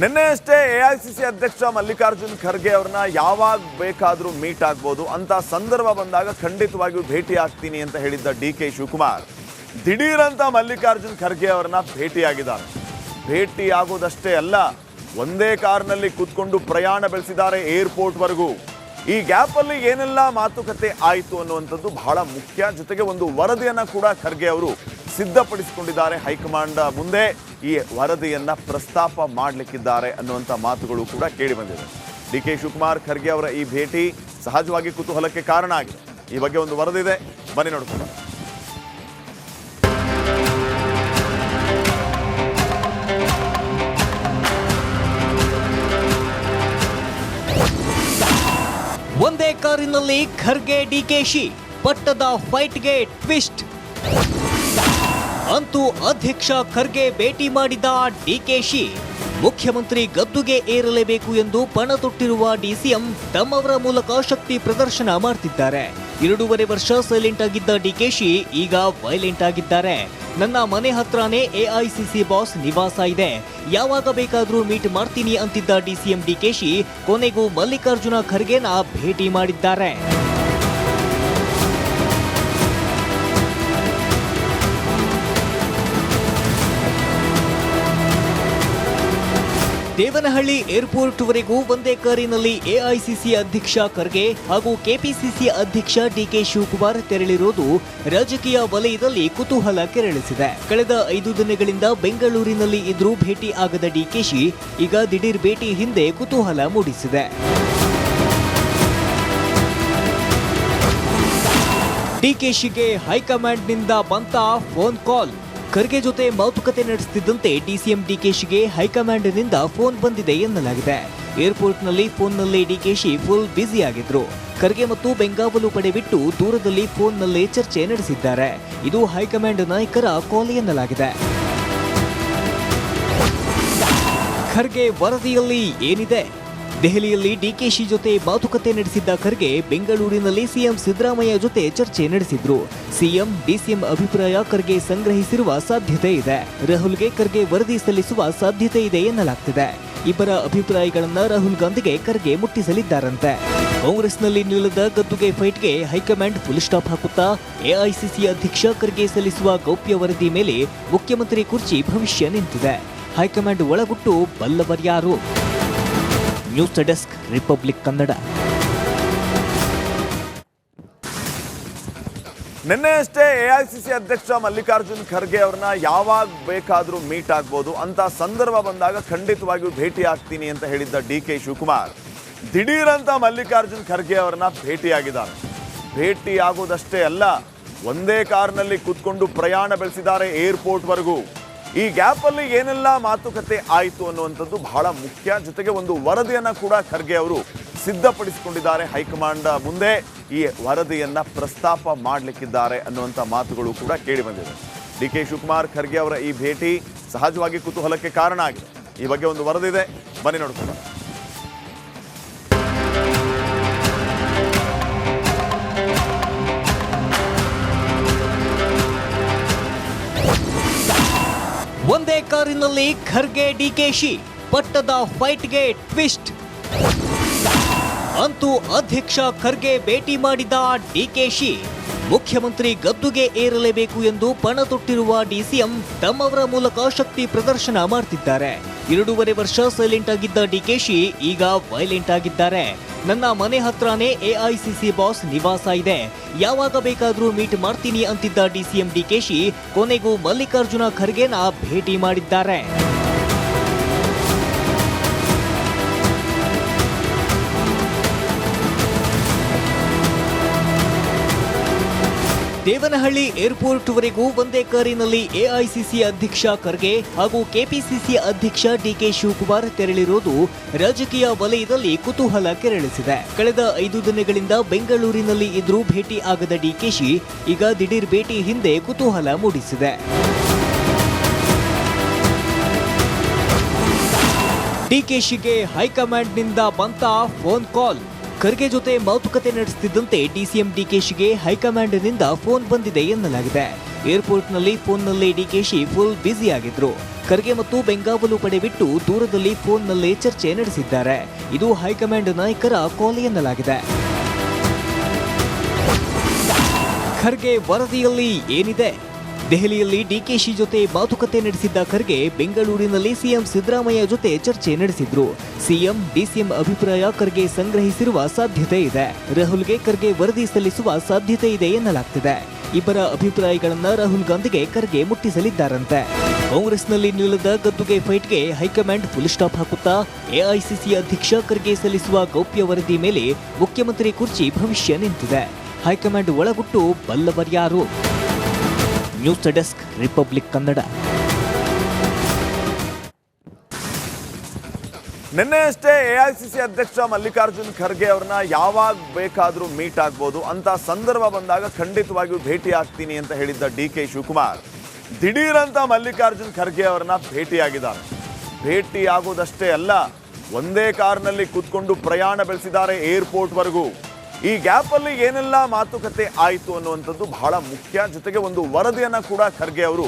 ನಿನ್ನೆ ಅಷ್ಟೇ ಎಐಸಿಸಿ ಅಧ್ಯಕ್ಷ ಮಲ್ಲಿಕಾರ್ಜುನ್ ಖರ್ಗೆ ಅವ್ರನ್ನ ಯಾವಾಗ ಬೇಕಾದರೂ ಮೀಟ್ ಆಗ್ಬೋದು ಅಂತ ಸಂದರ್ಭ ಬಂದಾಗ ಖಂಡಿತವಾಗಿಯೂ ಭೇಟಿ ಆಗ್ತೀನಿ ಅಂತ ಹೇಳಿದ್ದ ಡಿ ಕೆ ಶಿವಕುಮಾರ್. ದಿಢೀರಂತ ಮಲ್ಲಿಕಾರ್ಜುನ್ ಖರ್ಗೆ ಅವ್ರನ್ನ ಭೇಟಿಯಾಗಿದ್ದಾರೆ. ಭೇಟಿ ಆಗೋದಷ್ಟೇ ಅಲ್ಲ, ಒಂದೇ ಕಾರ್ನಲ್ಲಿ ಕೂತ್ಕೊಂಡು ಪ್ರಯಾಣ ಬೆಳೆಸಿದ್ದಾರೆ ಏರ್ಪೋರ್ಟ್ವರೆಗೂ ಈ ಗ್ಯಾಪ್ ಅಲ್ಲಿ ಏನೆಲ್ಲ ಮಾತುಕತೆ ಆಯಿತು ಅನ್ನುವಂಥದ್ದು ಬಹಳ ಮುಖ್ಯ. ಜೊತೆಗೆ ಒಂದು ವರದಿಯನ್ನ ಕೂಡ ಖರ್ಗೆ ಅವರು ಸಿದ್ಧಪಡಿಸಿಕೊಂಡಿದ್ದಾರೆ ಹೈಕಮಾಂಡ್ ಮುಂದೆ. ಈ ವರದಿಯನ್ನ ಪ್ರಸ್ತಾಪ ಮಾಡಲಿಕ್ಕಿದ್ದಾರೆ ಅನ್ನುವಂಥ ಮಾತುಗಳು ಕೂಡ ಕೇಳಿ ಬಂದಿವೆ. ಡಿ ಕೆ ಶಿವಕುಮಾರ್ ಖರ್ಗೆ ಅವರ ಈ ಭೇಟಿ ಸಹಜವಾಗಿ ಕುತೂಹಲಕ್ಕೆ ಕಾರಣ ಆಗಿದೆ. ಈ ಬಗ್ಗೆ ಒಂದು ವರದಿ ಇದೆ. ಬನ್ನಿ ನೋಡ್ಕೊಂಡು ಒಂದೇ ಕಾರಿನಲ್ಲಿ ಖರ್ಗೆ ಡಿಕೆಶಿ ಪಟ್ಟದ ಫೈಟ್ಗೆ ಟ್ವಿಸ್ಟ್ ಅಂತೂ ಅಧ್ಯಕ್ಷ ಖರ್ಗೆ ಭೇಟಿ ಮಾಡಿದ ಡಿಕೆಶಿ ಮುಖ್ಯಮಂತ್ರಿ ಗದ್ದುಗೆ ಏರಲೇಬೇಕು ಎಂದು ಪಣ ತೊಟ್ಟಿರುವ ಡಿಸಿಎಂ ತಮ್ಮವರ ಮೂಲಕ ಶಕ್ತಿ ಪ್ರದರ್ಶನ ಮಾಡ್ತಿದ್ದಾರೆ. ಎರಡೂವರೆ ವರ್ಷ ಸೈಲೆಂಟ್ ಆಗಿದ್ದ ಡಿಕೆಶಿ ಈಗ ವೈಲೆಂಟ್ ಆಗಿದ್ದಾರೆ. ನನ್ನ ಮನೆ ಹತ್ರನೇ ಎಐಸಿಸಿ ಬಾಸ್ ನಿವಾಸ ಇದೆ. ಯಾವಾಗ ಬೇಕಾದರೂ ಮೀಟ್ ಮಾಡ್ತೀನಿ ಅಂತಿದ್ದ ಡಿಸಿಎಂ ಡಿಕೆಶಿ ಕೊನೆಗೂ ಮಲ್ಲಿಕಾರ್ಜುನ ಖರ್ಗೆನ ಭೇಟಿ ಮಾಡಿದ್ದಾರೆ. ದೇವನಹಳ್ಳಿ ಏರ್ಪೋರ್ಟ್ವರೆಗೂ ಒಂದೇ ಕಾರಿನಲ್ಲಿ ಎಐಸಿಸಿ ಅಧ್ಯಕ್ಷ ಖರ್ಗೆ ಹಾಗೂ ಕೆಪಿಸಿಸಿ ಅಧ್ಯಕ್ಷ ಡಿಕೆ ಶಿವಕುಮಾರ್ ತೆರಳಿರುವುದು ರಾಜಕೀಯ ವಲಯದಲ್ಲಿ ಕುತೂಹಲ ಕೆರಳಿಸಿದೆ. ಕಳೆದ ಐದು ದಿನಗಳಿಂದ ಬೆಂಗಳೂರಿನಲ್ಲಿ ಇದ್ರೂ ಭೇಟಿ ಆಗದ ಡಿಕೆಶಿ ಈಗ ದಿಢೀರ್ ಭೇಟಿ ಹಿಂದೆ ಕುತೂಹಲ ಮೂಡಿಸಿದೆ. ಡಿಕೆಶಿಗೆ ಹೈಕಮಾಂಡ್ನಿಂದ ಬಂತ ಫೋನ್ ಕಾಲ್. ಖರ್ಗೆ ಜೊತೆ ಮಾತುಕತೆ ನಡೆಸುತ್ತಿದ್ದಂತೆ ಡಿಸಿಎಂ ಡಿಕೆಶಿಗೆ ಹೈಕಮಾಂಡ್ನಿಂದ ಫೋನ್ ಬಂದಿದೆ ಎನ್ನಲಾಗಿದೆ. ಏರ್ಪೋರ್ಟ್ನಲ್ಲಿ ಫೋನ್ನಲ್ಲಿ ಡಿಕೆಶಿ ಫುಲ್ ಬ್ಯುಸಿ ಆಗಿದ್ರು ಖರ್ಗೆ ಮತ್ತು ಬೆಂಗಾವಲು ಪಡೆ ಬಿಟ್ಟು ದೂರದಲ್ಲಿ ಫೋನ್ನಲ್ಲೇ ಚರ್ಚೆ ನಡೆಸಿದ್ದಾರೆ. ಇದು ಹೈಕಮಾಂಡ್ ನಾಯಕರ ಕಾಲ್ ಎನ್ನಲಾಗಿದೆ. ಖರ್ಗೆ ವರದಿಯಲ್ಲಿ ಏನಿದೆ? ದೆಹಲಿಯಲ್ಲಿ ಡಿಕೆಶಿ ಜೊತೆ ಮಾತುಕತೆ ನಡೆಸಿದ್ದ ಖರ್ಗೆ ಬೆಂಗಳೂರಿನಲ್ಲಿ ಸಿಎಂ ಸಿದ್ದರಾಮಯ್ಯ ಜೊತೆ ಚರ್ಚೆ ನಡೆಸಿದ್ರು. ಸಿಎಂ ಡಿಸಿಎಂ ಅಭಿಪ್ರಾಯ ಖರ್ಗೆ ಸಂಗ್ರಹಿಸಿರುವ ಸಾಧ್ಯತೆ ಇದೆ. ರಾಹುಲ್ಗೆ ಖರ್ಗೆ ವರದಿ ಸಲ್ಲಿಸುವ ಸಾಧ್ಯತೆ ಇದೆ ಎನ್ನಲಾಗ್ತಿದೆ. ಇಬ್ಬರ ಅಭಿಪ್ರಾಯಗಳನ್ನ ರಾಹುಲ್ ಗಾಂಧಿಗೆ ಖರ್ಗೆ ಮುಟ್ಟಿಸಲಿದ್ದಾರಂತೆ. ಕಾಂಗ್ರೆಸ್ನಲ್ಲಿ ನಿಲ್ಲದ ಗದ್ದುಗೆ ಫೈಟ್ಗೆ ಹೈಕಮಾಂಡ್ ಫುಲ್ ಸ್ಟಾಪ್ ಹಾಕುತ್ತಾ ಎಐಸಿಸಿ ಅಧ್ಯಕ್ಷ ಖರ್ಗೆ ಸಲ್ಲಿಸುವ ಗೌಪ್ಯ ವರದಿ ಮೇಲೆ ಮುಖ್ಯಮಂತ್ರಿ ಕುರ್ಚಿ ಭವಿಷ್ಯ ನಿಂತಿದೆ. ಹೈಕಮಾಂಡ್ ಒಳಗುಟ್ಟು ಬಲ್ಲವರ್ಯಾರು ನ್ಯೂಸ್ ಡೆಸ್ಕ್, ರಿಪಬ್ಲಿಕ್ ಕನ್ನಡ. ನಿನ್ನೆ ಅಷ್ಟೇ ಎಐಸಿಸಿ ಅಧ್ಯಕ್ಷ ಮಲ್ಲಿಕಾರ್ಜುನ್ ಖರ್ಗೆ ಅವ್ರನ್ನ ಯಾವಾಗ ಬೇಕಾದರೂ ಮೀಟ್ ಆಗ್ಬೋದು ಅಂತ ಸಂದರ್ಭ ಬಂದಾಗ ಖಂಡಿತವಾಗಿಯೂ ಭೇಟಿ ಆಗ್ತೀನಿ ಅಂತ ಹೇಳಿದ್ದ ಡಿ ಕೆ ಶಿವಕುಮಾರ್. ದಿಢೀರಂತ ಮಲ್ಲಿಕಾರ್ಜುನ್ ಖರ್ಗೆ ಅವ್ರನ್ನ ಭೇಟಿಯಾಗಿದ್ದಾರೆ. ಭೇಟಿ ಆಗೋದಷ್ಟೇ ಅಲ್ಲ, ಒಂದೇ ಕಾರ್ನಲ್ಲಿ ಕೂತ್ಕೊಂಡು ಪ್ರಯಾಣ ಬೆಳೆಸಿದ್ದಾರೆ ಏರ್ಪೋರ್ಟ್ವರೆಗೂ ಈ ಗ್ಯಾಪ್ ಅಲ್ಲಿ ಏನೆಲ್ಲ ಮಾತುಕತೆ ಆಯಿತು ಅನ್ನುವಂಥದ್ದು ಬಹಳ ಮುಖ್ಯ. ಜೊತೆಗೆ ಒಂದು ವರದಿಯನ್ನ ಕೂಡ ಖರ್ಗೆ ಅವರು ಸಿದ್ಧಪಡಿಸಿಕೊಂಡಿದ್ದಾರೆ ಹೈಕಮಾಂಡ್ ಮುಂದೆ. ಈ ವರದಿಯನ್ನ ಪ್ರಸ್ತಾಪ ಮಾಡಲಿಕ್ಕಿದ್ದಾರೆ ಅನ್ನುವಂಥ ಮಾತುಗಳು ಕೂಡ ಕೇಳಿ ಬಂದಿದೆ. ಡಿ ಕೆ ಶಿವಕುಮಾರ್ ಖರ್ಗೆ ಅವರ ಈ ಭೇಟಿ ಸಹಜವಾಗಿ ಕುತೂಹಲಕ್ಕೆ ಕಾರಣ ಆಗಿದೆ. ಈ ಬಗ್ಗೆ ಒಂದು ವರದಿ ಇದೆ ಬನ್ನಿ ನೋಡ್ಕೊಂಡು ಒಂದೇ ಕಾರಿನಲ್ಲಿ ಖರ್ಗೆ ಡಿಕೆಶಿ ಪಟ್ಟದ ಫೈಟ್ಗೆ ಟ್ವಿಸ್ಟ್. ಅಂತೂ ಅಧ್ಯಕ್ಷ ಖರ್ಗೆ ಭೇಟಿ ಮಾಡಿದ ಡಿಕೆಶಿ ಮುಖ್ಯಮಂತ್ರಿ ಗದ್ದುಗೆ ಏರಲೇಬೇಕು ಎಂದು ಪಣ ತೊಟ್ಟಿರುವ ಡಿಸಿಎಂ ತಮ್ಮವರ ಮೂಲಕ ಶಕ್ತಿ ಪ್ರದರ್ಶನ ಮಾಡ್ತಿದ್ದಾರೆ. ಎರಡೂವರೆ ವರ್ಷ ಸೈಲೆಂಟ್ ಆಗಿದ್ದ ಡಿಕೆಶಿ ಈಗ ವೈಲೆಂಟ್ ಆಗಿದ್ದಾರೆ. ನನ್ನ ಮನೆ ಹತ್ರನೇ ಎಐಸಿಸಿ ಬಾಸ್ ನಿವಾಸ ಇದೆ. ಯಾವಾಗ ಬೇಕಾದರೂ ಮೀಟ್ ಮಾಡ್ತೀನಿ ಅಂತಿದ್ದ ಡಿಸಿಎಂ ಡಿಕೆಶಿ ಕೊನೆಗೂ ಮಲ್ಲಿಕಾರ್ಜುನ ಖರ್ಗೆನ ಭೇಟಿ ಮಾಡಿದ್ದಾರೆ. ದೇವನಹಳ್ಳಿ ಏರ್ಪೋರ್ಟ್ವರೆಗೂ ಒಂದೇ ಕಾರಿನಲ್ಲಿ ಎಐಸಿಸಿ ಅಧ್ಯಕ್ಷ ಖರ್ಗೆ ಹಾಗೂ ಕೆಪಿಸಿಸಿ ಅಧ್ಯಕ್ಷ ಡಿಕೆ ಶಿವಕುಮಾರ್ ತೆರಳಿರುವುದು ರಾಜಕೀಯ ವಲಯದಲ್ಲಿ ಕುತೂಹಲ ಕೆರಳಿಸಿದೆ. ಕಳೆದ ಐದು ದಿನಗಳಿಂದ ಬೆಂಗಳೂರಿನಲ್ಲಿ ಇದ್ರೂ ಭೇಟಿ ಆಗದ ಡಿಕೆಶಿ ಈಗ ದಿಢೀರ್ ಭೇಟಿ ಹಿಂದೆ ಕುತೂಹಲ ಮೂಡಿಸಿದೆ. ಡಿಕೆಶಿಗೆ ಹೈಕಮಾಂಡ್ನಿಂದ ಬಂತ ಫೋನ್ ಕಾಲ್. ಖರ್ಗೆ ಜೊತೆ ಮಾತುಕತೆ ನಡೆಸುತ್ತಿದ್ದಂತೆ ಡಿಸಿಎಂ ಡಿಕೆಶಿಗೆ ಹೈಕಮಾಂಡ್ನಿಂದ ಫೋನ್ ಬಂದಿದೆ ಎನ್ನಲಾಗಿದೆ. ಏರ್ಪೋರ್ಟ್ನಲ್ಲಿ ಫೋನ್ನಲ್ಲಿ ಡಿಕೆಶಿ ಫುಲ್ ಬ್ಯುಸಿ ಆಗಿದ್ರು ಖರ್ಗೆ ಮತ್ತು ಬೆಂಗಾವಲು ಪಡೆ ಬಿಟ್ಟು ದೂರದಲ್ಲಿ ಫೋನ್ನಲ್ಲೇ ಚರ್ಚೆ ನಡೆಸಿದ್ದಾರೆ. ಇದು ಹೈಕಮಾಂಡ್ ನಾಯಕರ ಕಾಲ್ ಎನ್ನಲಾಗಿದೆ. ಖರ್ಗೆ ವರದಿಯಲ್ಲಿ ಏನಿದೆ? ದೆಹಲಿಯಲ್ಲಿ ಡಿಕೆಶಿ ಜೊತೆ ಮಾತುಕತೆ ನಡೆಸಿದ್ದ ಖರ್ಗೆ ಬೆಂಗಳೂರಿನಲ್ಲಿ ಸಿಎಂ ಸಿದ್ದರಾಮಯ್ಯ ಜೊತೆ ಚರ್ಚೆ ನಡೆಸಿದ್ರು. ಸಿಎಂ ಡಿಸಿಎಂ ಅಭಿಪ್ರಾಯ ಖರ್ಗೆ ಸಂಗ್ರಹಿಸಿರುವ ಸಾಧ್ಯತೆ ಇದೆ. ರಾಹುಲ್ಗೆ ಖರ್ಗೆ ವರದಿ ಸಲ್ಲಿಸುವ ಸಾಧ್ಯತೆ ಇದೆ ಎನ್ನಲಾಗ್ತಿದೆ. ಇಬ್ಬರ ಅಭಿಪ್ರಾಯಗಳನ್ನು ರಾಹುಲ್ ಗಾಂಧಿಗೆ ಖರ್ಗೆ ಮುಟ್ಟಿಸಲಿದ್ದಾರಂತೆ. ಕಾಂಗ್ರೆಸ್ನಲ್ಲಿ ನಿಲ್ಲದ ಗದ್ದುಗೆ ಫೈಟ್ಗೆ ಹೈಕಮಾಂಡ್ ಫುಲ್ ಸ್ಟಾಪ್ ಹಾಕುತ್ತಾ ಎಐಸಿಸಿ ಅಧ್ಯಕ್ಷ ಖರ್ಗೆ ಸಲ್ಲಿಸುವ ಗೌಪ್ಯ ವರದಿ ಮೇಲೆ ಮುಖ್ಯಮಂತ್ರಿ ಕುರ್ಚಿ ಭವಿಷ್ಯ ನಿಂತಿದೆ. ಹೈಕಮಾಂಡ್ ಒಳಗುಟ್ಟು ಬಲ್ಲವರ್ಯಾರು ನ್ಯೂಸ್ ಡೆಸ್ಕ್, ರಿಪಬ್ಲಿಕ್ ಕನ್ನಡ. ನಿನ್ನೆ ಅಷ್ಟೇ ಎಐಸಿಸಿ ಅಧ್ಯಕ್ಷ ಮಲ್ಲಿಕಾರ್ಜುನ್ ಖರ್ಗೆ ಅವ್ರನ್ನ ಯಾವಾಗ ಬೇಕಾದರೂ ಮೀಟ್ ಆಗ್ಬೋದು. ಅಂತ ಸಂದರ್ಭ ಬಂದಾಗ ಖಂಡಿತವಾಗಿಯೂ ಭೇಟಿ ಆಗ್ತೀನಿ ಅಂತ ಹೇಳಿದ್ದ ಡಿ ಕೆ ಶಿವಕುಮಾರ್. ದಿಢೀರಂತ ಮಲ್ಲಿಕಾರ್ಜುನ್ ಖರ್ಗೆ ಅವ್ರನ್ನ ಭೇಟಿಯಾಗಿದ್ದಾರೆ. ಭೇಟಿ ಆಗೋದಷ್ಟೇ ಅಲ್ಲ, ಒಂದೇ ಕಾರ್ನಲ್ಲಿ ಕೂತ್ಕೊಂಡು ಪ್ರಯಾಣ ಬೆಳೆಸಿದ್ದಾರೆ ಏರ್ಪೋರ್ಟ್ವರೆಗೂ ಈ ಗ್ಯಾಪಲ್ಲಿ ಏನೆಲ್ಲ ಮಾತುಕತೆ ಆಯಿತು ಅನ್ನುವಂಥದ್ದು ಬಹಳ ಮುಖ್ಯ. ಜೊತೆಗೆ ಒಂದು ವರದಿಯನ್ನ ಕೂಡ ಖರ್ಗೆ ಅವರು